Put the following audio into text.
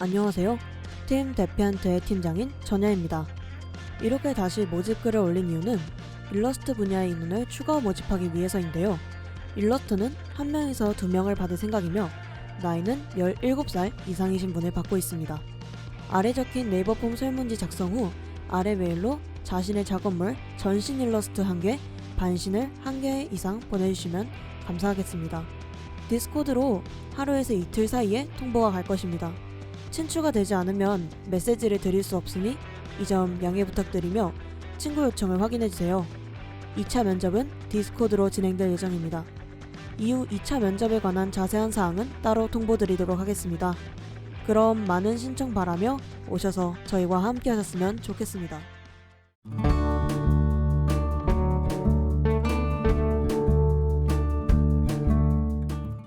안녕하세요. 팀 대피한트의 팀장인 전야입니다. 이렇게 다시 모집글을 올린 이유는 일러스트 분야의 인원을 추가 모집하기 위해서인데요. 일러스트는 한 명에서 두 명을 받을 생각이며 나이는 17살 이상이신 분을 받고 있습니다. 아래 적힌 네이버 폼 설문지 작성 후 아래 메일로 자신의 작업물 전신 일러스트 한 개, 반신을 한 개 이상 보내주시면 감사하겠습니다. 디스코드로 하루에서 이틀 사이에 통보가 갈 것입니다. 친추가 되지 않으면 메시지를 드릴 수 없으니 이 점 양해 부탁드리며 친구 요청을 확인해주세요. 2차 면접은 디스코드로 진행될 예정입니다. 이후 2차 면접에 관한 자세한 사항은 따로 통보드리도록 하겠습니다. 그럼 많은 신청 바라며 오셔서 저희와 함께 하셨으면 좋겠습니다.